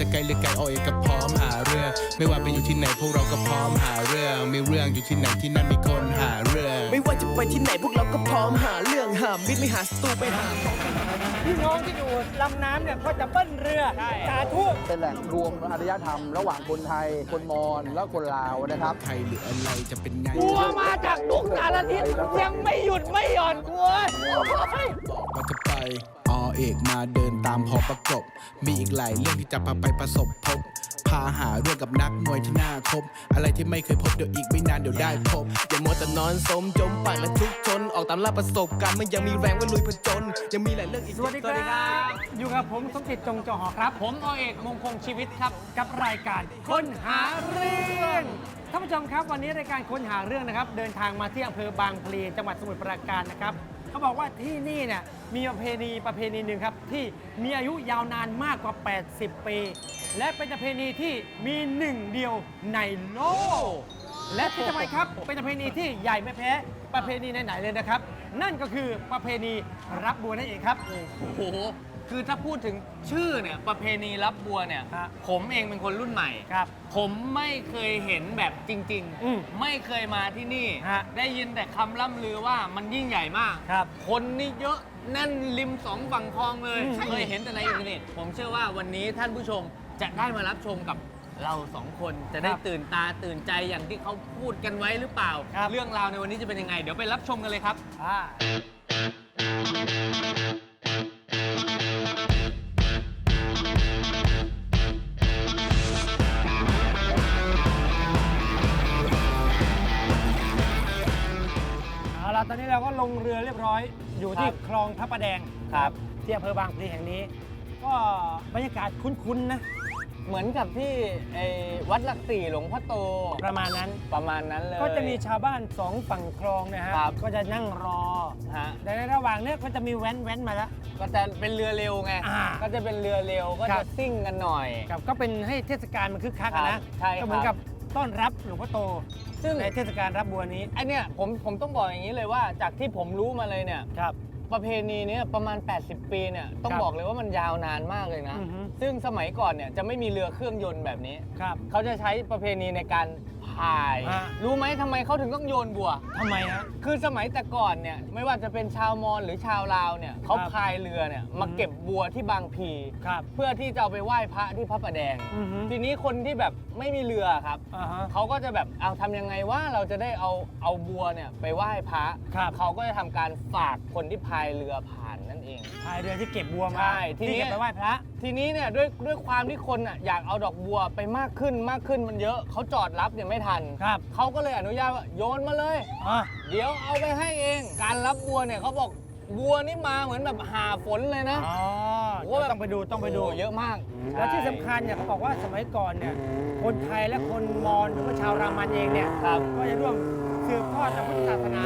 จะไกลหรือไกลโอเอก็พร้อมหาเรื่อง ไม่ว่าไปอยู่ที่ไหนพวกเราก็พร้อมหาเรื่องมีเรื่องอยู่ที่ไหนที่นั่นมีคนหาเรื่อง ไม่ว่าจะไปที่ไหนพวกเราก็พร้อมหาเรื่องหามิตรไม่หาศัตรูไปหาพี่น้องที่อยู่ลำน้ำเนี่ยก็จะเบิ้ลเรือสาธุเป็นแหล่งรวมอารยธรรม ระหว่างคนไทย คนมอญและคนลาวนะครับใครหรืออะไรจะเป็นไงกลัวมาจากทุกสารทิศยังไม่หยุดไม่หย่อนกลัวบอกว่าจะไปอ เอกมาเดินตามพอประกบ มีอีกหลายเรื่องที่จะพาไปประสบพบ พาหาเรื่องกับนักมวยที่น่าคบ อะไรที่ไม่เคยพบเดี๋ยวอีกไม่นานเดี๋ยวได้พบ อย่ามัวแต่นอนสมจมปากและทุกข์ทนออกตามล่าประสบการณ์มันยังมีแรงไว้ลุยผจญยังมีหลายเรื่องอีกสวัสดีครับ อยู่กับผมสมจิตจงจอหอครับ ผมอเอกมงคลชีวิตครับ กับรายการค้นหาเรื่องท่านผู้ชมครับวันนี้รายการค้นหาเรื่องนะครับ เดินทางมาที่อำเภอบางพลีจังหวัดสมุทรปราการนะครับ เขาบอกว่าที่นี่เนี่ยมีประเพณีประเพณีหนึ่งครับ ที่มีอายุยาวนานมากกว่า 80 ปี และเป็นประเพณีที่มีหนึ่งเดียวในโลก และที่ทำไมครับเป็นประเพณีที่ใหญ่ไม่แพ้ประเพณีไหนๆเลยนะครับ นั่นก็คือประเพณีรับบัวนั่นเองครับ โอ้โห คือถ้าพูดถึงชื่อเนี่ยประเพณีรับบัวเนี่ย ฮะ ผมเองเป็นคนรุ่นใหม่ ครับ ผมไม่เคยเห็นแบบจริงอืมไม่เคยมาที่นี่ ฮะได้ยินแต่คำล่ำลือว่ามันยิ่งใหญ่มากครับคนนี่เยอะแน่นริมสองฝั่งคลองเลย อืม เคยเห็นแต่ในอินเทอร์เน็ตผมเชื่อว่าวันนี้ท่านผู้ชมจะได้มารับชมกับเราสองคนจะได้ตื่นตาตื่นใจอย่างที่เขาพูดกันไว้หรือเปล่า เรื่องราวในวันนี้จะเป็นยังไง เดี๋ยวไปรับชมกันเลยครับ อ่าเอ เราก็ลงเรือเรียบร้อย อยู่ที่ครับคลองพระประแดงครับที่อำเภอบางพลีแห่งนี้ ก็บรรยากาศคุ้นๆนะ เหมือนกับที่ไอ้วัดหลักสี่หลวงพ่อโตประมาณนั้น ประมาณนั้นเลย ก็จะมีชาวบ้านสองฝั่งคลองนะฮะ ครับก็จะนั่งรอฮะ แต่ในระหว่างเนี้ยก็จะมีแว้นแว้นมาแล้ว ก็จะเป็นเรือเร็วไง อ่าก็จะเป็นเรือเร็วก็ครัจะบ ซิ่งกันหน่อยกับก็เป็นให้เทศกาลมันคึกคักอะครันะบใช่ครับ ก็เหมือนกับ ต้อนรับหลวงพ่อโต ซึ่งในเทศกาลรับบัวนี้ ไอเนี่ยผมผมต้องบอกอย่างนี้เลยว่าจากที่ผมรู้มาเลยเนี่ย ครับ ประเพณีเนี้ประมาณ 80 ปีเนี่ยต้องครับบอกเลยว่ามันยาวนานมากเลยนะ อือฮึซึ่งสมัยก่อนเนี่ยจะไม่มีเรือเครื่องยนต์แบบนี้ ครับ เขาจะใช้ประเพณีในการ พายอ่ารู้ไหมทำไมเขาถึงต้องโยนบัว ทำไมฮะ คือสมัยแต่ก่อนเนี่ยไม่ว่าจะเป็นชาวมอญหรือชาวลาวเนี่ยเขาครับพายเรือเนี่ยมาอือฮึเก็บบัวที่บางพี ครับ เพื่อที่จะเอาไปไหว้พระที่พระประแดง อือฮึ ทีนี้คนที่แบบไม่มีเรือครับ อ่าฮะ เขาก็จะแบบเอาทำยังไงว่าเราจะได้เอาเอาบัวเนี่ยไปไหว้พระครับ เขาก็จะทำการฝากคนที่พายเรือผ่า นนั่นเอง พายเรือที่เก็บบัวมาใช่ทีนี้ ที่เก็บไปไหว้พระ ทีนี้เนี่ยด้วยด้วยความที่คนอะอยากเอาดอกบัวไปมากขึ้นมากขึ้นมันเยอะเขาจอดรับเนี่ยไม่ทันครับเขาก็เลยอนุญาตว่าโยนมาเลย อะเดี๋ยวเอาไปให้เอง การรับบัวเนี่ยเขาบอกบัวนี่มาเหมือนแบบหาฝนเลยนะ อ๋อโอ้เดี๋ยวแบบ ต้องไปดูต้องไปดู โเยอะมากและที่สำคัญเนี่ยเขาบอกว่าสมัยก่อนเนี่ยคนไทยและคนมอญหรือว่าชาวรามันเองเนี่ยครับก็จะร่วม สืบทอดพระพุทธศาสนา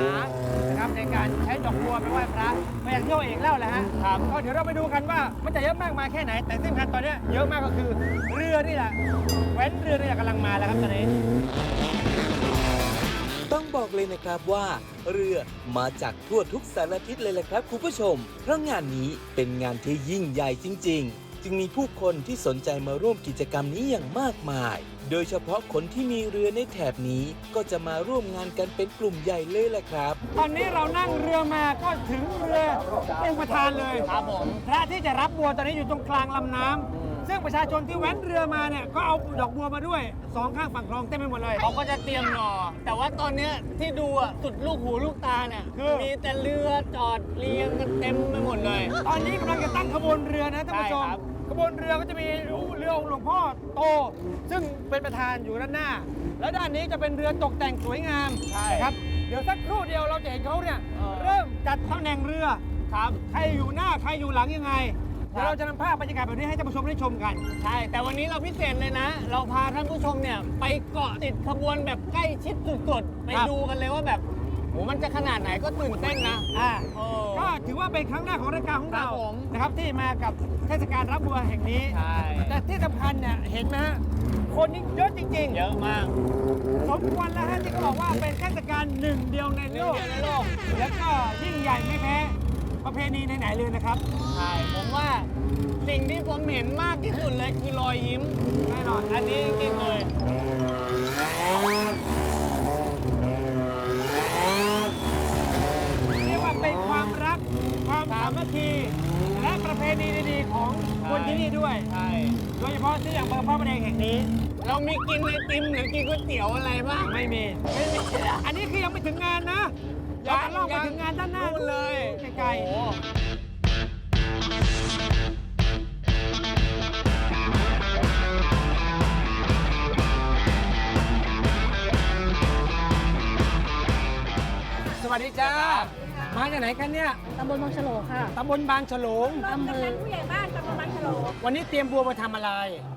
นะครับในการใช้ดอกบัวไปไหว้พระมาอย่างที่เราเองเล่าแหละฮะครับก็เดี๋ยวเราไปดูกันว่ามันจะเยอะมากมายแค่ไหน แต่ที่สำคัญตอนเนี้ยเยอะมากก็คือเรือนี่แหละแว้นเรือนี่แหละกำลังมาแล้วครับตอนนี้ ต้องบอกเลยนะครับว่า เรือมาจากทั่วทุกสารทิศเลยแหละครับคุณผู้ชม เพราะงานนี้เป็นงานที่ยิ่งใหญ่จริง ๆ จึงมีผู้คนที่สนใจมาร่วมกิจกรรมนี้อย่างมากมาย โดยเฉพาะคนที่มีเรือในแถบนี้ก็จะมาร่วมงานกันเป็นกลุ่มใหญ่เลยแหละครับ ตอนนี้เรานั่งเรือมาก็ถึงเรือองค์ประธานเลยครับผมพระที่จะรับบัวตอนนี้อยู่ตรงกลางลำน้ำ ซึ่งประชาชนที่แว้นเรือมาเนี่ยก็เอาดอกบัวมาด้วยสองข้างฝั่งคลองเต็มไปหมดเลย เขาก็จะเตรียมหนอแต่ว่าตอนเนี้ยที่ดูอะสุดลูกหูลูกตาเนี่ยคือ มีแต่เรือจอดเรียงกันเต็มไปหมดเลย ตอนนี้กำลังจะตั้งขบวนเรือนะท่านผู้ชมใช่ครับ ขบวนเรือก็จะมีเรือองค์หลวงพ่อโต ซึ่งเป็นประธานอยู่ด้านหน้า แล้วด้านนี้จะเป็นเรือตกแต่งสวยงามนะครับเดี๋ยวสักครู่เดียวเราจะเห็นเขาเนี่ยเริ่มจัดตำแหน่งเรือ ครับ ใครอยู่หน้าใครอยู่หลังยังไง เดี๋ยวเราจะนำภาพบรรยากาศแบบนี้ให้ท่านผู้ชมได้ชมกัน ใช่ แต่วันนี้เราพิเศษเลยนะ เราพาท่านผู้ชมเนี่ยไปเกาะติดขบวนแบบใกล้ชิดสุดๆ ไปครับดูกันเลยว่าแบบโหมันจะขนาดไหนก็ตื่นเต้นนะ อ่าโอ้ ก็ถือว่าเป็นครั้งแรกของรายการของเรา ครับผมนะครับที่มากับเทศกาลรับบัวแห่งนี้ ใช่ แต่ที่สำคัญเนี่ยเห็นไหมฮะ คนนี่เยอะจริงเยอะมากๆสมควรแล้วฮะที่เขาบอกว่าเป็นเทศกาลหนึ่งเดียวในหโลนึ่งกเดียวในโลก แล้วก็ยิ่งใหญ่ไม่แพ้ ประเพณีไหนๆเลยนะครับ ใช่ผมว่าสิ่งที่ผมเห็นมากที่สุดเลยคือรอยยิ้มแน่นอนอันนี้จริงๆเลย เรียกว่าเป็นความรักความสามัคคีและประเพณีดีๆของคนที่นี่ด้วย ใช่โดยเฉพาะที่อย่างอำเภอพระประแดงแห่งนี้ เรามีกินไอติมหรือกินก๋วยเตี๋ยวอะไรบ้างไม่มี ไม่มี อันนี้คือยังไม่ถึงงานนะ เราจะล่องไปถึงงานด้านหน้านู่นเลยไกลโอ้โหๆสวัสดีจ้า มาจากไหนกันเนี่ย ตำบลบางฉลงค่ะตำบลบางฉลงอำเภอผู้ใหญ่บ้านตำบลบางฉลงวันนี้เตรียมบัวมาทำอะไร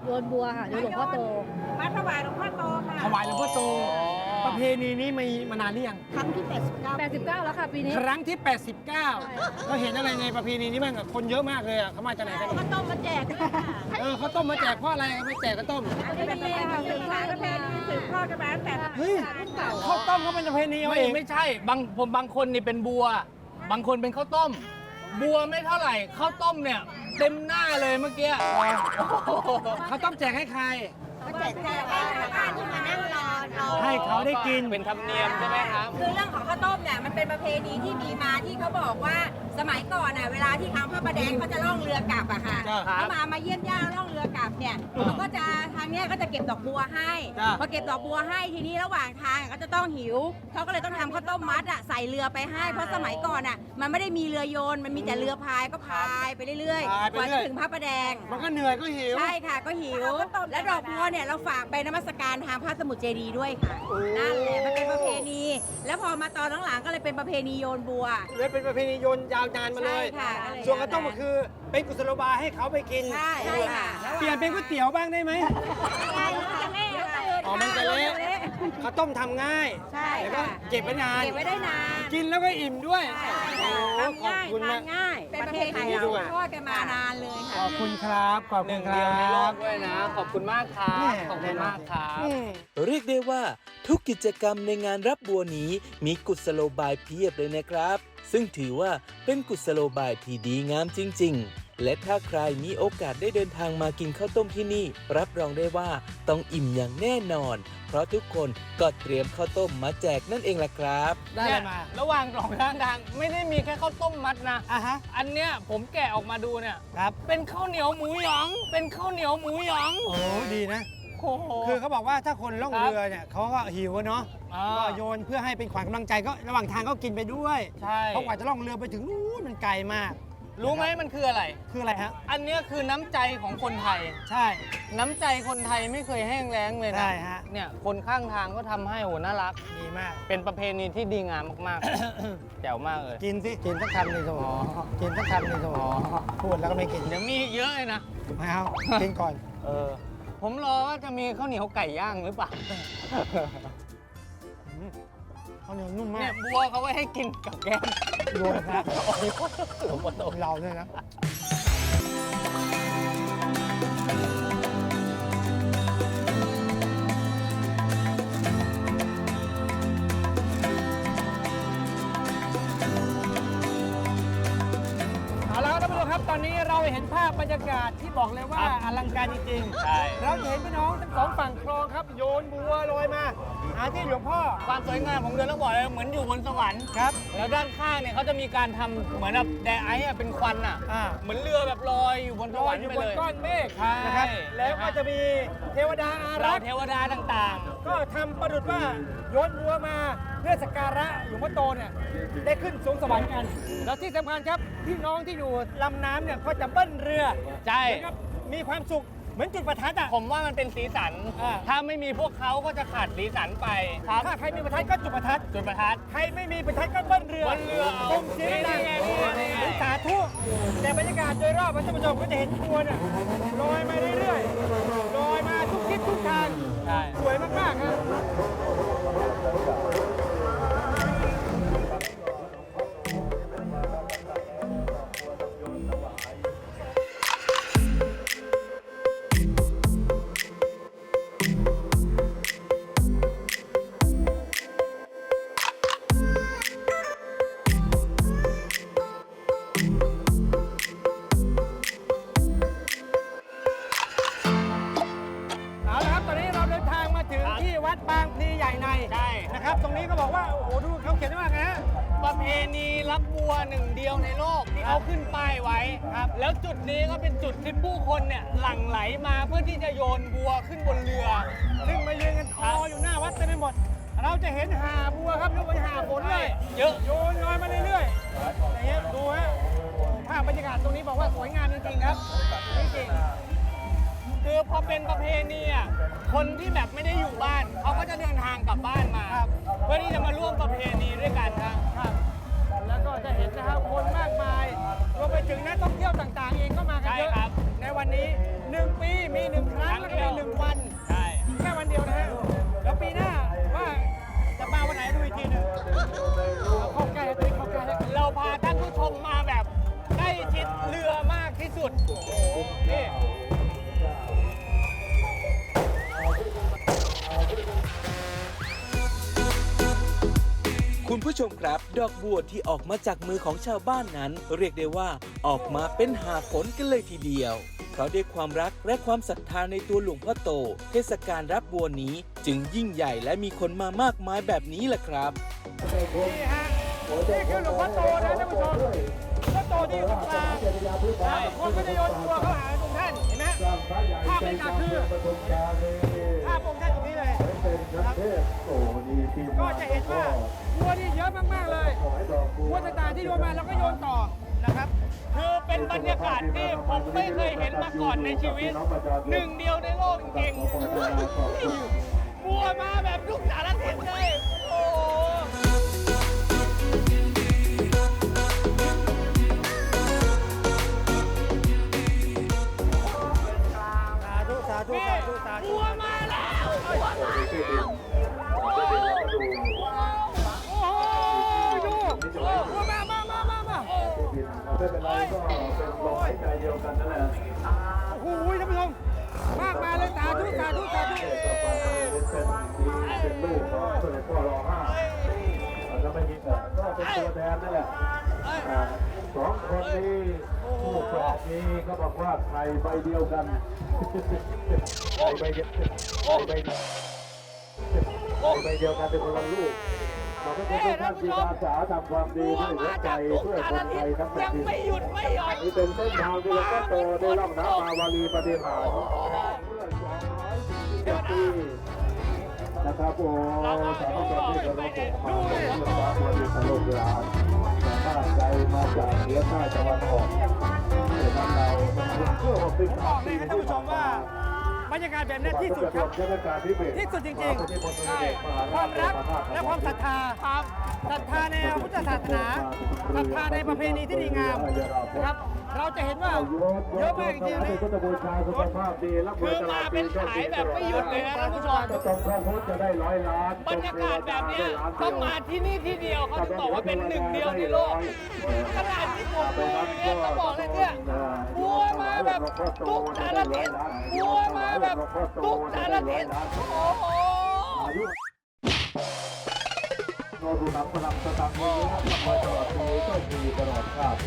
โยนบัวค่ะโยนหลวงพ่อโต มาถวายหลวงพ่อโตค่ะถวายหลวงพ่อโตประ เพณีนี้มีมานานหรือยัง ครั้งที่ 89 89 แล้วค่ะ ปีนี้ครั้งที่ 89เราเห็นอะไรในประเพณีนี้บ้างอะคนเยอะมากเลยอะเขามาจากไหนกันข้าวต้มมาแจกค่ะเออเขาวต้มมาแจกเพราะอะไรเขาไม่แจกข้าวต้มเป็นประเพณีสืบสานประเพณีสืบทอดกันมาตั้งแต่เฮ้ยรุ่นเก่าข้าวต้มเขาเป็นประเพณีเอาไม่เองไม่ใช่ บางผมบางคนนี่เป็นบัว บางคนเป็นข้าวต้ม บัวไม่เท่าไหร่ข้าวต้มเนี่ย เต็มหน้าเลยเมื่อกี้เขาวต้มแจกให้ใคร มาแจกแจกให้ชาวบ้านที่มานั่งรอรอให้เขาได้กิน เป็นธรรมเนียมใช่ไหมครับ คือเรื่องของข้าวต้มเนี่ยมันเป็นประเพณีที่มีมาที่เขาบอกว่าสมัยก่อนน่ะเวลาที่ทางพระประแดงเขาจะล่องเรือกลับอะค่ะจ้ะเขามามาเยี่ยมญาติล่องเรือกลับเนี่ยเขาก็จะทางเนี้ยก็จะเก็บดอกบัวให้จ้ะ พอเก็บดอกบัวให้ทีนี้ระหว่างทางก็จะต้องหิวเขาก็เลยต้องทำข้าวต้มมัดอะใส่เรือไปให้เพราะสมัยก่อนอะมันไม่ได้มีเรือโยนมันมีแต่เรือพายก็พายไปเรื่อยพายๆไปกว่าเรื่จะอย ถึงพระประแดง มันก็เหนื่อยก็หิว ใช่ค่ะก็หิว และดอกบัวเนี่ยเราฝากไปนมัสการทางพระสมุทรเจดีย์ด้วยค่ะโอ้ นั่นแหละมันเป็นประเพณี แล้วพอมาตอนหลังๆก็เลยเป็นประเพณีโยนบัว เลยเป็นประเพณีโยนยาวนานมาเลย ใช่ค่ะก็เลยส่วนข้าวต้มก็คือเป็นกุศโลบายให้เขาไปกิน ใช่ใช่ค่ะ เปลี่ยนเป็นก๋วยเตี๋ยวบ้างได้ไหม อ๋อมันจะเละข้าวต้มทำง่ายใช่แล้วก็ค่ะ เก็บไว้นาน เก็บไว้ได้นาน กินแล้วก็อิ่มด้วยใช่โอ้ค่ะขอบทำง่ายคุณทานะนง่ายเป็นประเพณีดีด้วยทอดกันมานานเลยขค่ะ อบคุณครับ ขอบหคุนึ่ณงคเดียวในรัโลบกด้วยนะ ขอบคุณมากครับแม่ขอบคุณมากครับอืมเรียกได้ว่าทุกกิจกรรมในงานรับบัวนี้มีกุศโลบายเพียบเลยนะครับ ซึ่งถือว่าเป็นกุศโลบายที่ดีงามจริง ๆ และถ้าใครมีโอกาสได้เดินทางมากินข้าวต้มที่นี่ รับรองได้ว่าต้องอิ่มอย่างแน่นอน เพราะทุกคนก็เตรียมข้าวต้มมาแจกนั่นเองล่ะครับ ได้อะไรมาระหว่างสองข้างทางไม่ได้มีแค่ข้าวต้มมัดนะ อะฮะ อันเนี้ยผมแกะออกมาดูเนี่ย ครับ เป็นข้าวเหนียวหมูหยอง เป็นข้าวเหนียวหมูหยองโอ้ดีนะ โอ้โห คือเขาบอกว่าถ้าคนล่องครับเรือเนี่ยเขาก็หิวอะเนาะอ่า ก็โยนเพื่อให้เป็นขวัญกำลังใจก็ระหว่างทางก็กินไปด้วย ใช่ เพราะกว่าจะล่องเรือไปถึงนู้นมันไกลมาก รู้ไหมมันคืออะไร คืออะไรฮะ อันเนี้ยคือน้ำใจของคนไทย ใช่ น้ำใจคนไทยไม่เคยแห้งแล้งเลยนะใช่ฮะ เนี่ยคนข้างทางก็ทำให้โหน่ารัก ดีมาก เป็นประเพณีที่ดีงามมากๆ แจ๋วมากเลย กินสิ กินสักคำหนึ่งสมองกินสักคำหนึ่งสมองพูดแล้วก็ไม่กินเดี๋ยวมีอีกเยอะเลยนะ ไม่เอากินก่อน เออ ผมรอว่าจะมีข้าวเหนียวไก่ย่างหรือเปล่า ข้าวเหนียวนุ่มมาเนี่กยบัวเขาไว้ให้กินกับแกม โยนครับเราเนี่ยนะเอาละครับท่านผู้ชมครับตอนนี้เราเห็นภาพบรรยากาศที่บอกเลยว่าครับอลังการจริงใช่ๆเราจะเห็นพี่น้องทั้งสองฝั่งคลองครับ โยนบัวลอยมา หาที่หลวงพ่อ ความสวยงามของเรือต้องบอกเลยเหมือนอยู่บนสวรรค์ครับ แล้วด้านข้างเนี่ยเขาจะมีการทำเหมือนแบบแดไอซ์อะเป็นควันอะ อ่า เหมือนเรือแบบลอยอยู่บนสลอวยรรค์อยู่ไปบนเลย ก้อนเมฆใช่นะครับแล้วก็จะมีเทวดาอาเรารักษ์เทวดาต่างก็ทำประดุจว่าโยนบัวมาเพื่อสักการะหลวงพ่อโตเนี่ยได้ขึ้นสวงสวรรค์กัน แล้วที่สำคัญครับพี่น้องที่อยู่ลำน้ำเนี่ยก็จะเบิ้ลเรือๆ ใช่ นะครับมีความสุข เหมือนจุดประทัดอะ ผมว่ามันเป็นสีสัน อ่า ถ้าไม่มีพวกเขาก็จะขาดสีสันไปครับถ้าใครมีประทัดก็จุดประทัด จุดประทัด ใครไม่มีประทัดก็เบิ้ลเรือเบิ้ลเรือเอาส่งเสียงดังนี่ไงนี่ไงนี่ไงหรือสาธุแต่บรรยากาศโดยรอบท่านผู้ชมก็จะเห็นบัวเนี่ยลอยมาเรื่อยๆลอยมาทุกทิศทุกทาง ใช่ สวยมากๆครับ จริงๆครับจริงคือพอเป็นประเพณีอะคนที่แบบไม่ได้อยู่บ้านเขาก็จะเดินทางกลับบ้านมา เพื่อที่จะมาร่วมประเพณีด้วยกันครับๆครับแล้วก็จะเห็นนะครับคนมากมายรวมไปถึงนักท่องเที่ยวต่างๆเองก็มากันเยใช่อะครับ ในวันนี้หนึ่งปีมีหนึ่งครั้งแล้วก็มีหนึ่งวันใช่แค่วันเดียวนะฮะแล้วปีหน้าว่าจะมาวันไหนดูอีกทีหนึงุดนี่คุณผู้ชมครับ ดอกบัวที่ออกมาจากมือของชาวบ้านนั้น เรียกได้ว่าออกมาเป็นหาผลกันเลยทีเดียวเพราะด้วยความรักและความศรัทธาในตัวหลวงพ่อโต เทศกาลรับบัวนี้จึงยิ่งใหญ่และมีคนมามากมายแบบนี้แหละครับนี่ฮะนี่คือหลวงพ่อโตนะท่านผู้ชม ที่อยู่ตรงกลางคนก็จะโยนตัวเข้าหาตรงท่าน เห็นไหมภาพบรรยากาศคือภาพองค์ท่านตรงนี้เลยครับก็จะเห็นว่าวัวนี่เยอะมากๆเลยวัวต่างๆที่โยนมาเราก็โยนต่อนะครับ คือเป็นบรรยากาศที่ผมไม่เคยเห็นมาก่อนในชีวิต หนึ่งเดียวในโลกจริงๆบัวมาแบบทุกสารทิศเลย สองคนนี้ผู้สอบนี้ก็บอกว่าไข่ใบเดียวกันไข่ใบเดียวไข่ใบเดียวไข่ใบเดียวกันเป็นคนละลูกเราก็เป็นท่านที่อาสาทำความดีบัวด้วยหัมาวใจจากทุกเพื่อสาครนไททิศยทั้งแผ่ยันงดินไม่หยุดไม่หย่อนนี่เป็นเส้นทางที่หลวงพ่อโตได้ร่องน้ำมาวารีปฏิหารเมื่อ210ปีนะครับโอ้สาธุชนที่เคารพของพระพุทธเจ้าบริสุทธิ์โลกหลานชาติใจมา จากเหนือใต้ตะวันออกเห็นเราเพื่อหกสิบผมบอกเลยครับท่านผู้ชมว่าบรรยากาศแบบนี้ที่สุดครับที่สุดจริงๆใช่ความรักและความศรัทธาครับ ศรัทธาในพระพุทธศาสนาศรัทธาในประเพณีที่ดีงามนะครับ เราจะเห็นว่าเยอะมากจริงๆนี่นี่พุทธบูชาสุขภาพดีรับคือมาเป็นสายแบบไม่หยุดเลยนะท่านผู้ชมบรรยากาศแบบนี้ต้องมาที่นี่ที่เดียวเขาถึงบอกว่าเป็นหนึ่งเดียวในโลกขนาดที่ผมดูอยู่เนี่ยเขาบอกเลยเนี่ยบัวมาแบบทุกสารทิศบัวมาแบบทุกสารทิศโอ้โห โนรุนับพลังสตังค์นี้นะครับมาตลอดปีก็ดีตลอดชาติ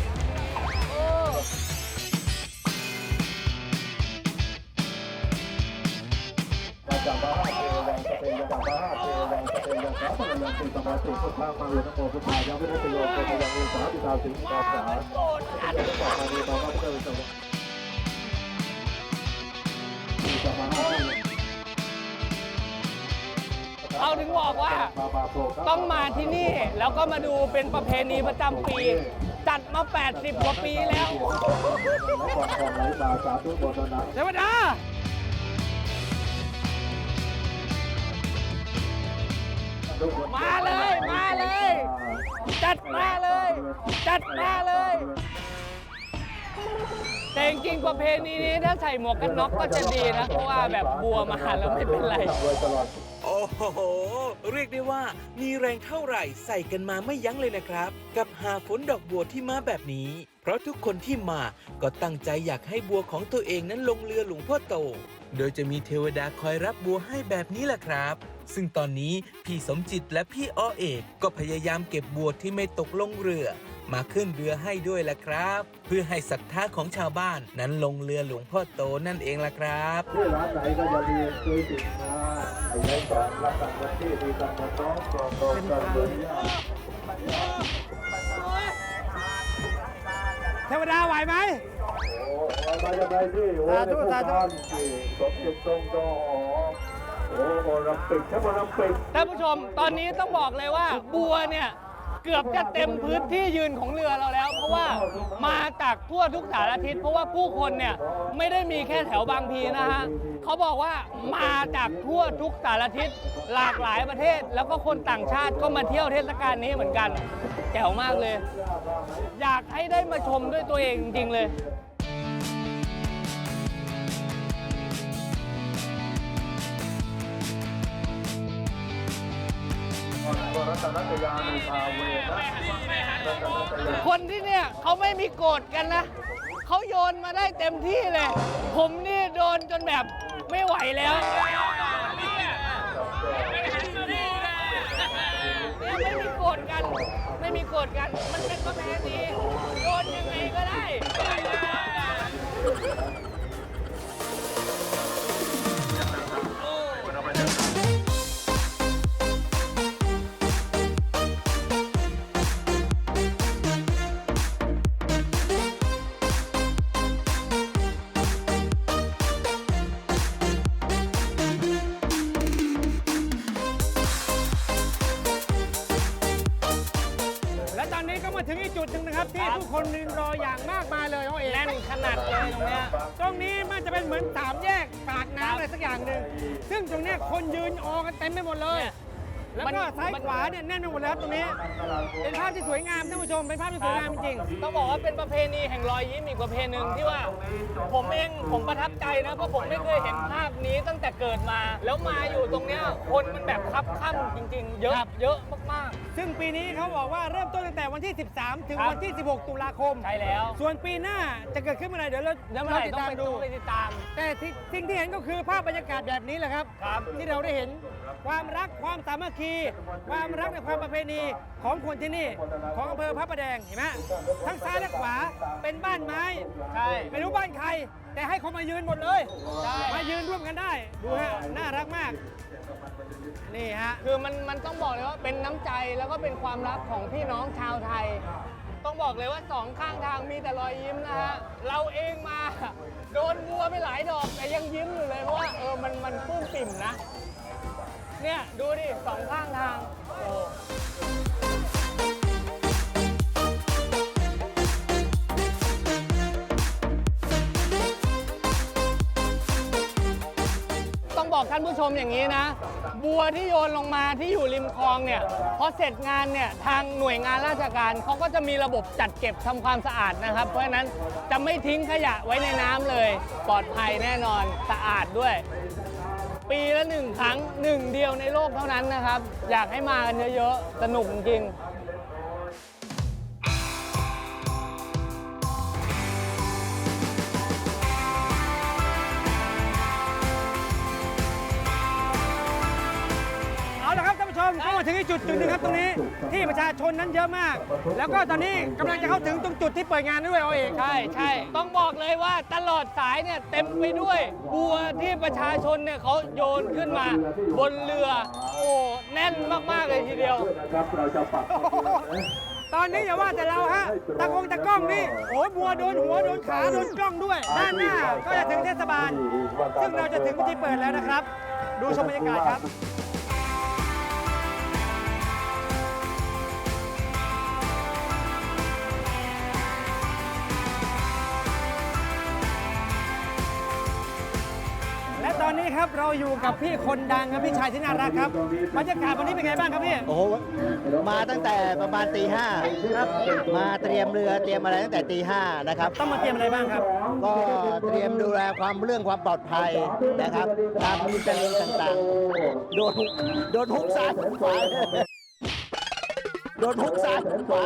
มาจากบ้านเทวังสเตยังจากบ้านเทวังสเตยังสาพลังสีสมาธิพุทธังมาเรียนโมพุทธายาวิรัตโยโกยังอุสาติตาสิงห์ตาสาจะได้บอกมาดีมาว่าพระเจ้าจะมีสมาธิ เขาถึงบอกว่าต้องมาที่นี่แล้วก็มาดูเป็นประเพณีประจำปี จัดมา 80 กว่าปีแล้วและก่อนก่อนไหลบาสาธุบนนั้นเทวดามาเลย มาเลย จัดมาเลย จัดมาเลย แต่จริงๆประเพณีนี้ถ้าใส่หมวกกันน็อกก็จะดีนะ เพราะว่าแบบบัวมาแล้วไม่เป็นไร โอ้โห เรียกได้ว่ามีแรงเท่าไหร่ใส่กันมาไม่ยั้งเลยนะครับ กับหาฝนดอกบัวที่มาแบบนี้ เพราะทุกคนที่มาก็ตั้งใจอยากให้บัวของตัวเองนั้นลงเรือหลวงพ่อโต โดยจะมีเทวดาคอยรับบัวให้แบบนี้แหละครับ ซึ่งตอนนี้พี่สมจิตและพี่อ้อเอกก็พยายามเก็บบัวที่ไม่ตกลงเรือ มาขึ้นเรือให้ด้วยล่ะครับ เพื่อให้ศรัทธาของชาวบ้านนั้นลงเรือหลวงพ่อโตนั่นเองล่ะครับที่ร้านไหนก็อย่าลืมซื้อสินค้าไอ้ใช้สอนรับกันวันที่มีกันมาน้องกองกองกันเลยเทวดาไหวไหมโอ้มาจากไหนที่โอ้สาธุในสาธุผู้พันที่สมเด็จทรงจอหอโอ้โอลิมปิกทั้งโอลิมปิกท่านผู้ชมตอนนี้ต้องบอกเลยว่าบัวเนี่ย เกือบจะเต็มพื้นที่ยืนของเรือเราแล้ว เพราะว่ามาจากทั่วทุกสารทิศเพราะว่าผู้คนเนี่ยไม่ได้มีแค่แถวบางพีนะฮะเขาบอกว่ามาจากทั่วทุกสารทิศหลากหลายประเทศ แล้วก็คนต่างชาติก็มาเที่ยวเทศกาลนี้เหมือนกันแจ๋วมากเลย อยากให้ได้มาชมด้วยตัวเองจริงๆเลย คนที่เนี่ยเขาไม่มีโกรธกันนะ เขาโยนมาได้เต็มที่เลย ผมนี่โดนจนแบบไม่ไหวแล้วไม่มีโกรธกัน ไม่มีโกรธกัน มันเป็นก็แพ้ดี มท่านผู้ชมเป็นภาพที่สวยงามจริงต้องบอกว่าเป็นประเพณีแห่งรอยยิ้มอีกประเพณีหนึ่งที่ว่า ผมเองผมประทับใจนะเพราะผมไม่เคยเห็นภาพนี้ตั้งแต่เกิดมา แล้วมาอยู่ตรงเนี้ยคนมันแบบคับข้างจริง ๆ เยอะเยอะมาก ซึ่งปีนี้เขาบอกว่าเริ่มต้นตั้งแต่วันที่ 13 ถึงครับ วันที่ 16 ตุลาคม ๆใช่แล้วส่วนปีหน้าจะเกิดขึ้นเมื่อไหร่เดี๋ยวเราแล้วเมื่อไหร่ติดต้องตามไปดูดู ไปติดตาม แต่ที่สิ่งที่เห็นก็คือภาพบรรยากาศแบบนี้แหละครับ ครับ ที่เราได้เห็น ความรักความสามัคคี ความรักในความประเพณีของคนที่นี่ ของอำเภอพระประแดงเห็นไหมทั้งซ้ายและขวาเป็นบ้านไม้ใช่ ไม่รู้บ้านใคร แต่ให้คนมายืนหมดเลยใช่ มายืนร่วมกันได้ดูฮะน่ารักมากนี่ฮะ คือมันมันต้องบอกเลยว่าเป็นน้ำใจแล้วก็เป็นความรักของพี่น้องชาวไทย ต้องบอกเลยว่าสองข้างทางมีแต่รอยยิ้มนะฮะเราเองมา โดนวัวไปหลายดอกแต่ยังยิ้มอยู่เลยเพราะว่าเออมันมันปลื้มปิ่มนะ เนี่ย ดูดิสองข้างทาง โอ้ต้องบอกท่านผู้ชมอย่างนี้นะ บัวที่โยนลงมาที่อยู่ริมคลองเนี่ยพอเสร็จงานเนี่ยทางหน่วยงานราชการเขาก็จะมีระบบจัดเก็บทำความสะอาดนะครับ เพราะฉะนั้นจะไม่ทิ้งขยะไว้ในน้ำเลย ปลอดภัยแน่นอนสะอาดด้วย ปีละหนึ่งครั้งหนึ่งเดียวในโลกเท่านั้นนะครับ อยากให้มากันเยอะๆ สนุกจริง ถึงอีกจุดจุดหนึ่งครับตรงนี้ที่ประชาชนนั้นเยอะมาก แล้วก็ตอนนี้กำลังจะเข้าถึงตรงจุดที่เปิดงานด้วยเอาเองใช่ใช่ต้องบอกเลยว่าตลอดสายเนี่ยเต็มไปด้วยบัวที่ประชาชนเนี่ยเขาโยนขึ้นมา บนเรือ โอ้แน่นมากๆเลยทีเดียว นะครับเราจะปักโอ้โหตอนนี้อย่าว่าแต่เราฮะตะกงตะกล้องนี่โอ้ยบัวโดนหัวโดนขาโดนกล้องด้วย ด้านหน้าก็จะถึงเทศบาล ซึ่งเราจะถึงพิธีเปิดแล้วนะครับ ดูชมบรรยากาศครับ นนี้ครับเราอยู่กับพี่คนดังครับพี่ชายที่น่ารักครับบรรยากาศวันนี้เป็นไงบ้างครับพี่ โอ้โหมาตั้งแต่ประมาณตีห้าครับมาเตรียมเรือเตรียมอะไรตั้งแต่ตีห้านะครับ ต้องมาเตรียมอะไรบ้างครับ ก็เตรียมดูแลความเรื่องความปลอดภัยนะครับ ตามมิชลินต่างๆ โดนฮุกโดนฮุกซ้ายฮุกขวา โดนฮุกซ้ายฮุกขวา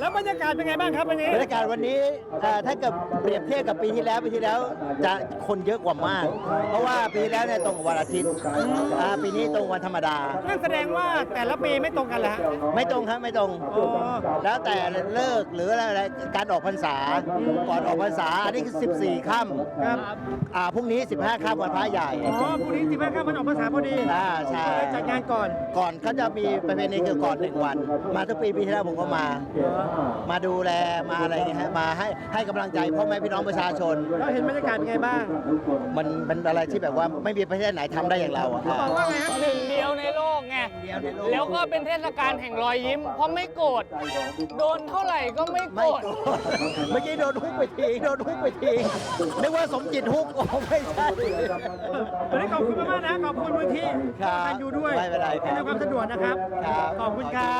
แล้วบรรยากาศเป็นไงบ้างครับวันนี้ บรรยากาศวันนี้เอ่อถ้าเกิดเปรียบเทียบกับปีที่แล้วปีที่แล้วจะคนเยอะกว่ามาก เพราะว่าปีที่แล้วเนี่ยตรงกับวันอาทิตย์อ่าปีนี้ตรงวันธรรมดา นั่นแสดงว่าแต่ละปีไม่ตรงกันเหรอฮะไม่ตรงครับไม่ตรง อ๋อ แล้วแต่เลิกหรืออะไรการออกพรรษา ก่อนออกพรรษา อันนี้คือ 14ค่ำครับ อ่าพรุ่งนี้ 15ค่ำวันพระใหญ่ อ๋อพรุ่งนี้สิบห้าค่ำมันออกภาษาพอดีอ่าใช่ก็เลยจัดงานก่อน ก่อนเขาจะมีประเพณีคือก่อนหนึ่งวันวันมาทุกปีปีที่แล้วผมก็มา มาดูแลมาอะไรอย่างเงี้ยฮะมาให้ให้กำลังใจพ่อแม่พี่น้องประชาชนแล้วเห็นบรรยากาศเป็นไงบ้างมันเป็นอะไรที่แบบว่าไม่มีประเทศไหนทำได้อย่างเราอะบอกว่าไงครับหนึ่งเดียวในโลกไงแล้วก็เป็นเทศกาลแห่งรอยยิ้ม เพราะไม่โกรธโดนเท่าไหร่ก็ไม่โกรไม่ธโกรธเมื่อกี้โดนฮุกไปทีโดนฮุกไปทีนึกว่าสมจิตฮุกโอ้ไม่ใช่ วันนี้ขอบคุณมากๆนะ ขอบคุณมูลที่ครับท่านอยู่ด้วยไม่เป็นไรครับในความสะดวกนะครับ ครับ ขอบคุณครับ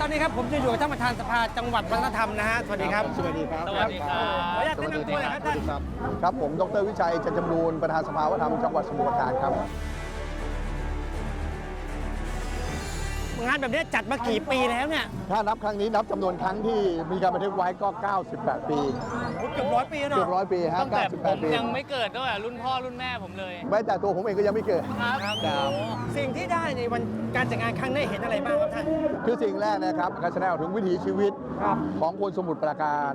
ตอนนี้ครับผมจะอยู่กับท่านประธานสภาจังหวัดวัฒนธรรมนะฮะ สวัสดีครับ สวัสดีครับสวัสดีครับขออนุญาตแนะนำตัวหน่อยครับท่าน ครับครับผม ดรวิชัยจันจำนูนประธานสภาวัฒนธรรมจังหวัดสมุทรปราการครับ งานแบบนี้จัดมากี่ปีแล้วเนี่ยถ้านับครั้งนี้นับจำนวนครั้งที่มีการบันทึกไว้ก็ 98 ปีเกือบร้อยปีแล้วเกือบเนาะร้อยปีฮะตั้งแต่ผม98 ปียังไม่เกิดตั้งแต่รุ่นพ่อรุ่นแม่ผมเลย แม้แต่ตัวผมเองก็ยังไม่เกิด ครับครับสิ่งที่ได้ในวันการจัดงานครั้งนี้เห็นอะไรบ้างครับท่าน คือสิ่งแรกนะครับการแสดงออกถึงวิถีชีวิตครับของคนสมุทรปราการ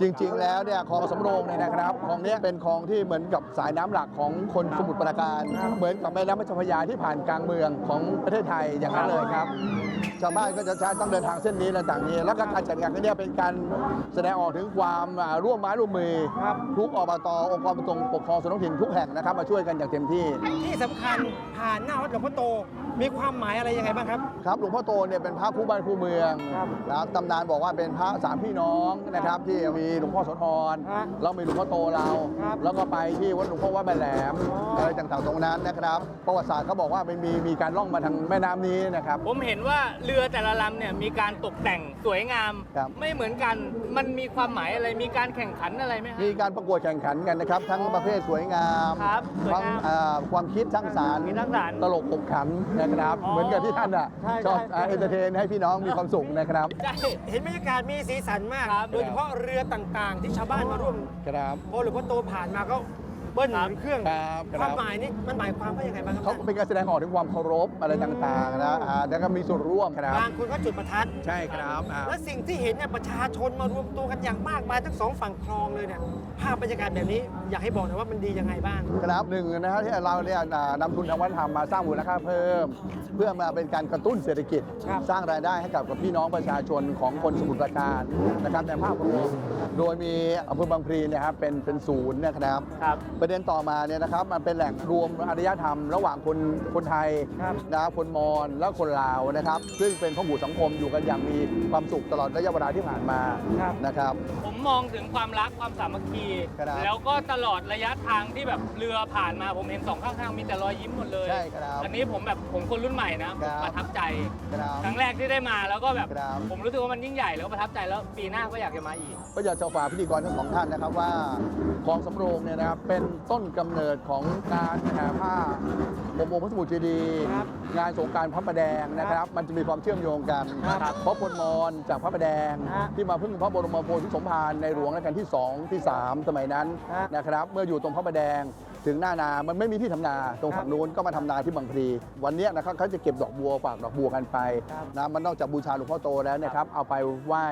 จริง ๆ แล้วเนี่ยคลองสำโรงเนี่ยนะครับคลองเนี้ยเป็นคลองที่เหมือนกับสายน้ำหลักของคนสมุทรปราการ เหมือนกับแม่น้ำเจ้าพระยาที่ผ่านกลางเมืองของประเทศไทยอย่างนั้นเลยครับชาวบ้านก็จะใช้ต้องเดินทางเส้นนี้และต่างนี้ แล้วก็การจัดงานครั้งเนี้ยเป็นการแสดงออกถึงความอ่าร่วมไม้ร่วมมือทุกอบตองค์กรปกครองส่วนท้องถิ่นทุกแห่งนะครับ มาช่วยกันอย่างเต็มที่ ที่สำคัญผ่านหน้าวัดหลวงพ่อโต มีความหมายอะไรยังไงบ้างครับ ครับหลวงพ่อโตเนี่ยเป็นพระคู่บ้านคู่เมืองครับนะครับตำนานบอกว่าเป็นพระสามพี่น้องนะครับที่มีหลวงพ่อโสธรฮะแล้วมีหลวงพ่อโตเรา ครับแล้วก็ไปที่วัดหลวงพ่อวัดแม่แหลมอ๋ออ อะไรต่างๆตรงนั้นนะครับประวัติศาสตร์เขาบอกว่ามันมีมีการล่องมาทางแม่น้ำนี้นะครับ ผมเห็นว่าเรือแต่ละลำเนี่ยมีการตกแต่งสวยงาม ครับ ไม่เหมือนกันมันมีความหมายอะไรมีการแข่งขันอะไรไหมฮะ มีการประกวดแข่งขันกันนะครับ ทั้งประเภทสวยงามครับสวยทั้งงามอ่าความคิดสร้างสรรค์คิดสร้างสรรค์ ตลกขบขันนะครับอ๋อเหมือนกับที่ท่านอะใช่ชอบใช่ เอนเตอร์เทนให้พี่น้องมีความสุขนะครับใช่เห็นบรรยากาศมีสีสันมาก ครับ โดยเฉพาะเรือต่างๆ ที่ชาวบ้านมาร่วมครับพอหลวงพ่อโตผ่านมาก็ เบิ้ลเครื่องครับครับความหมายนี่มันหมายความว่ายังไงบ้างคเขารับเป็นการแสดงออกถึงความเคารพอะไรต่างๆนะอ่าแล้วก็มีส่วนร่วมครับ บางคนก็จุดประทัดใช่ครับอ่าและสิ่งที่เห็นเนี่ยประชาชนมารวมตัวกันอย่างมากมายทั้งสองฝั่งคลองเลยเนี่ยภาพบรรยากาศแบบนี้อยากให้บอกหน่อยว่ามันดียังไงบ้าง ครับหนึ่งนะฮะที่เราเนี่ยอ่านำทุนทางวัฒนธรรมมาสร้างมูลค่าเพิ่ม เพื่อมาเป็นการกระตุ้นเศรษฐกิจ ครับสร้างรายได้ให้กับกับพี่น้องประชาชนของคนสมุทรปราการนะครับในภาพรวมโดยมีอำเภอบางพลีเนะครับเป็นเป็นศูนย์นะครับ ครับประเด็นต่อมาเนี่ยนะครับมันเป็นแหล่งรวมอารยธรรม ระหว่างคนคนไทยครับนะครับคนมอญและคนลาวนะครับ ซึ่งเป็นพหุสังคมอยู่กันอย่างมีความสุขตลอดระยะเวลาที่ผ่านมาครับ นะครับ ผมมองถึงความรักความสามัคคี ครับ แล้วก็ตลอดระยะทางที่แบบเรือผ่านมาผมเห็นสองข้างทางมีแต่รอยยิ้มหมดเลย ใช่ครับ อันนี้ผมแบบผมคนรุ่นใหม่นะผมครับประทับใจ ครับ ครั้งแรกที่ได้มาแล้วก็แบบ ครับ ผมรู้สึกว่ามันยิ่งใหญ่แล้วก็ประทับใจแล้วปีหน้าก็อยากจะมาอีก ก็อยากจะฝากพิธีกรทั้งสองท่านนะครับว่าคลองสำโรงเนี่ยนะครับเป็นต้นกำเนิดของการแห่ผ้าบมงพระสมุทรเจดีย์ครับงานสงกรารพระประแดงนะครับ มันจะมีความเชื่อมโยงกัน ครับเพราะคนมอญจากพระประแดง ฮะที่มาพึ่งพระบรมโพธิสมภารในหลวงรัชกาลที่2ที่3สมัยนั้นฮะ นะครับ เมื่ออยู่ตรงพระประแดงถึงหน้านา มันไม่มีที่ทำนา ตรงฝั่งนู้นก็มาทำนาที่บางพลีวันเนี้ยนะครับเขาจะเก็บดอกบัวฝากดอกบัวกันไป ครับ นะมันนอกจากบูชาหลวงพ่อโตแล้วนะครับ เอาไปไหว้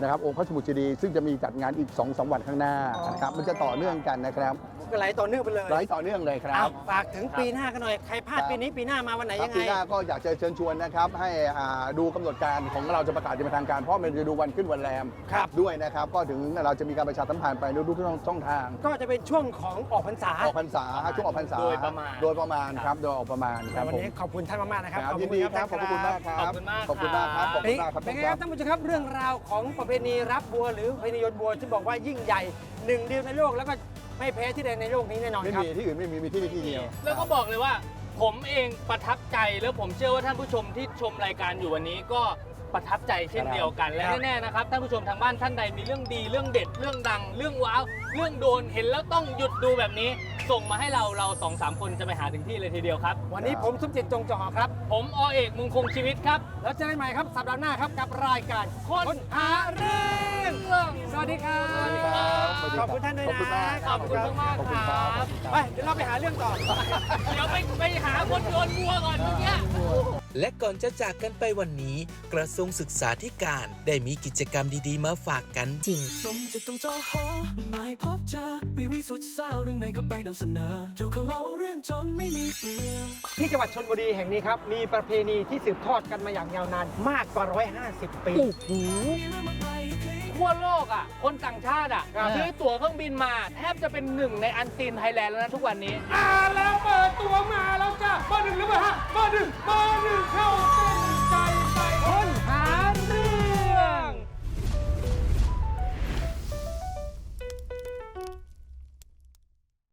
นะครับองค์พระสมุทรเจดีย์ซึ่งจะมีจัดงานอีก2อสวันข้างหน้านะครับมันจะต่อเนื่องกันนะครับก็ไหลต่อเนื่องไปเลยไหลต่อเนื่องเลยครัเอาบ ฝากถึงปีหน้ากันหน่อย ใครพลาดครับปีนี้ปีหน้ามาวันไหนครัยับงไงปีหน้าก็อยากจะเชิญชวนนะครับ ให้อ่าดูกำหนดการของเราจะประกาศจะเป็นทางการ เพราะมันจะดูวันขึ้นวันแรมครับ ด้วยนะครับ ก็ถึงเราจะมีการประชาสัมพันธ์ไปในทุกๆช่องทาง ก็จะเป็นช่วงของออกพรรษา ออกพรรษาช่วงออกพรรษา โดยประมาณ โดยประมาณครับโดยออกประมาณคแต่รับวันผมนี้ขอบคุณท่านมากๆนะครับครับยินดีครับขอบคุณมากครับ ขอบคุณมากขอบคุณมากครับขอบเป็คุนณมากครับ เป็นไงครับท่านผู้ชมครับเรื่องราวของประเพณีรับบัวหรือประเพณีโยนบัวที่บอกว่ายิ่งใหญ่หนึ่งเดียวในโลกแล้วก็ไม่แพ้ที่ใดในโลกนี้แน่นอนไม่ครับ มีที่อื่นไม่มีมีที่นี่ที่เดียวแล้วก็บอกเลยว่า ผมเองประทับใจแล้วผมเชื่อว่าท่านผู้ชมที่ชมรายการอยู่วันนี้ก็ ประทับใจเช่นเดียวกัน และครับแน่ๆนะครับท่านผู้ชมทางบ้านท่านใดมีเรื่องดีเรื่องเด็ดเรื่องดัง เรื่องว้าว เรื่องโดนเห็นแล้วต้องหยุดดูแบบนี้ ส่งมาให้เราเราสองสามคนจะไปหาถึงที่เลยทีเดียวครับ วันนี้ผมสมจิตจงจอหอครับ ผมอเอกมงคงชีวิตครับ แล้วเจอกันใหม่ครับสัปดาห์หน้าครับกับรายการคนหาเรื่อง สวัสดีครับ ขครัอบบคุณท่านด้วยขอบคุณมากนะขอบคุณมากขอบคุณคครัรับบไปเดี๋ยวเราไปหาเรื่องต่อ เดี๋ยวไปไปหาคนโยนวัวก่อนเมื่อกี้ และก่อนจะจากกันไปวันนี้ กระทรวงศึกษาธิการได้มีกิจกรรมดีๆ มาฝากกันจริง สมจิตต้องจอหอไม่พบเจอวิวิสุดเศร้าเรื่องไหนก็ไปนำเสนอเจ้าเขาเล่าเรื่องจนไม่มีเปลือกที่จังหวัดชนบุรีแห่งนี้ครับ มีประเพณีที่สืบทอดกันมาอย่างยาวนานมากกว่า 150 ปี ทั่วโลกอะ คนต่างชาติอะ ครับ ซื้อตั๋วเครื่องบินมา แทบจะเป็นหนึ่งในอันซีนไทยแลนด์แล้วนะทุกวันนี้ อ่าแล้วเปิดตัวมาแล้วจ้ะเบอร์หนึ่งหรือเปล่าฮะเบอร์หนึ่งเบอร์หนึ่งเข้าเส้นใจไปคน